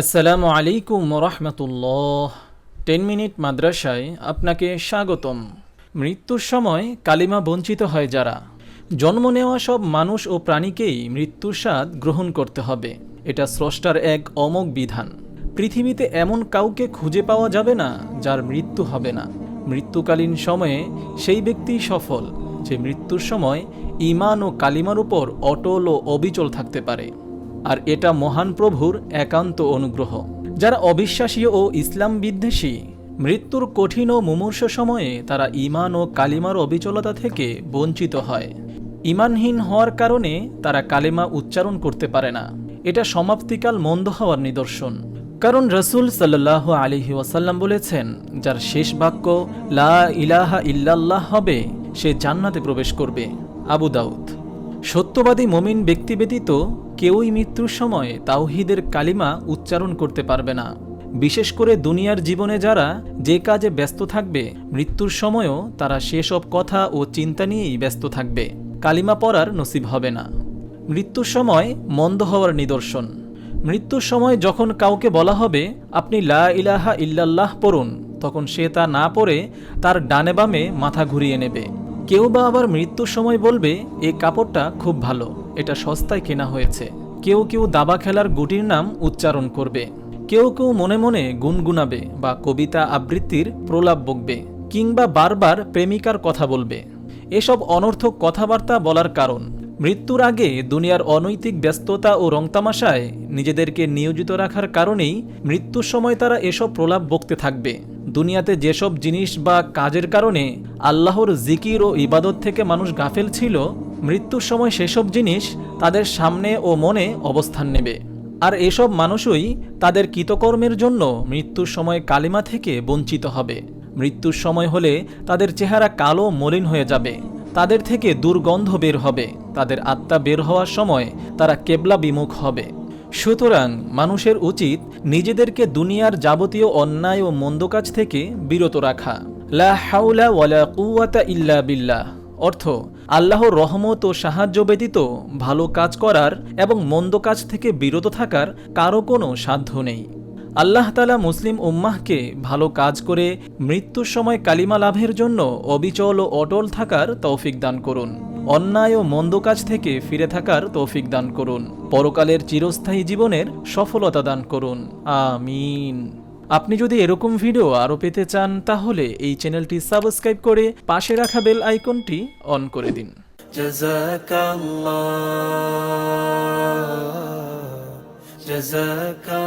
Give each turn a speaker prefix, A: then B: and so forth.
A: আসসালামু আলাইকুম রহমতুল্লাহ। Ten minute মাদ্রাসায় আপনাকে স্বাগতম। মৃত্যুর সময় কালিমা বঞ্চিত হয় যারা। জন্ম নেওয়া সব মানুষ ও প্রাণীকেই মৃত্যুর স্বাদ গ্রহণ করতে হবে। এটা স্রষ্টার এক অমোঘ বিধান। পৃথিবীতে এমন কাউকে খুঁজে পাওয়া যাবে না যার মৃত্যু হবে না। মৃত্যুকালীন সময়ে সেই ব্যক্তি সফল, যে মৃত্যুর সময় ইমান ও কালিমার উপর অটল ও অবিচল থাকতে পারে। আর এটা মহান প্রভুর একান্ত অনুগ্রহ, যারা অবিশ্বাসী ও ইসলাম বিদ্বেষী। মৃত্যুর কঠিন ও মুমূর্ষ সময়ে তারা ইমান ও কালিমার অবিচলতা থেকে বঞ্চিত হয়। ইমানহীন হওয়ার কারণে তারা কালিমা উচ্চারণ করতে পারে না। এটা সমাপ্তিকাল মন্দ হওয়ার নিদর্শন। কারণ রসুল সাল্লাহ আলিহি ওয়াসাল্লাম বলেছেন, যার শেষ বাক্য লা ইলাহা ইল্লাল্লাহ হবে, সে জান্নাতে প্রবেশ করবে। আবু দাউদ। সত্যবাদী মমিন ব্যক্তি ব্যতীত কেউই মৃত্যুর সময় তাওহিদের কালিমা উচ্চারণ করতে পারবে না। বিশেষ করে দুনিয়ার জীবনে যারা যে কাজে ব্যস্ত থাকবে, মৃত্যুর সময়ও তারা সেসব কথা ও চিন্তা নিয়েই ব্যস্ত থাকবে। কালিমা পড়ার নসিব হবে না। মৃত্যুর সময় মন্দ হওয়ার নিদর্শন। মৃত্যুর সময় যখন কাউকে বলা হবে, আপনি লা ইলাহা ইল্লাল্লাহ পড়ুন তখন সে তা না পড়ে তার ডানে বামে মাথা ঘুরিয়ে নেবে। কেউ বা আবার মৃত্যুর সময় বলবে এই কাপড়টা খুব ভালো, এটা সস্তায় কেনা হয়েছে। কেউ কেউ দাবা খেলার গুটির নাম উচ্চারণ করবে। কেউ কেউ মনে মনে গুনগুনাবে বা কবিতা আবৃত্তির প্রলাপ বকবে কিংবা বারবার প্রেমিকার কথা বলবে। এসব অনর্থক কথাবার্তা বলার কারণ, মৃত্যুর আগে দুনিয়ার অনৈতিক ব্যস্ততা ও রংতামাশায় নিজেদেরকে নিয়োজিত রাখার কারণেই মৃত্যুর সময় তারা এসব প্রলাপ বকতে থাকবে। দুনিয়াতে যেসব জিনিস বা কাজের কারণে আল্লাহর জিকির ও ইবাদত থেকে মানুষ গাফেল ছিল, মৃত্যুর সময় সেসব জিনিস তাদের সামনে ও মনে অবস্থান নেবে। আর এসব মানুষই তাদের কৃতকর্মের জন্য মৃত্যুর সময় কালিমা থেকে বঞ্চিত হবে। মৃত্যুর সময় হলে তাদের চেহারা কালো মলিন হয়ে যাবে। তাদের থেকে দুর্গন্ধ বের হবে। তাদের আত্মা বের হওয়ার সময় তারা কেবলা বিমুখ হবে। সুতরাং মানুষের উচিত নিজেদেরকে দুনিয়ার যাবতীয় অন্যায় ও মন্দ কাজ থেকে বিরত রাখা। ওয়ালা কুওয়াতা ইল্লা বিল্লাহ। অর্থ আল্লাহর রহমত ও সাহায্য ব্যতীত ভালো কাজ করার এবং মন্দ কাজ থেকে বিরত থাকার কারও কোনো সাধ্য নেই। আল্লাহ তালা মুসলিম উম্মাহকে ভালো কাজ করে মৃত্যুর সময় কালিমা লাভের জন্য অবিচল ও অটল থাকার তৌফিক দান করুন। অন্যায় ও মন্দ কাজ থেকে ফিরে থাকার তৌফিক দান করুন পরকালের চিরস্থায়ী জীবনের সফলতা দান করুন আমিন আপনি যদি এরকম ভিডিও আরও পেতে চান তাহলে এই চ্যানেলটি সাবস্ক্রাইব করে পাশে রাখা বেল আইকনটি অন করে দিন
B: جزاك الله جزاك الله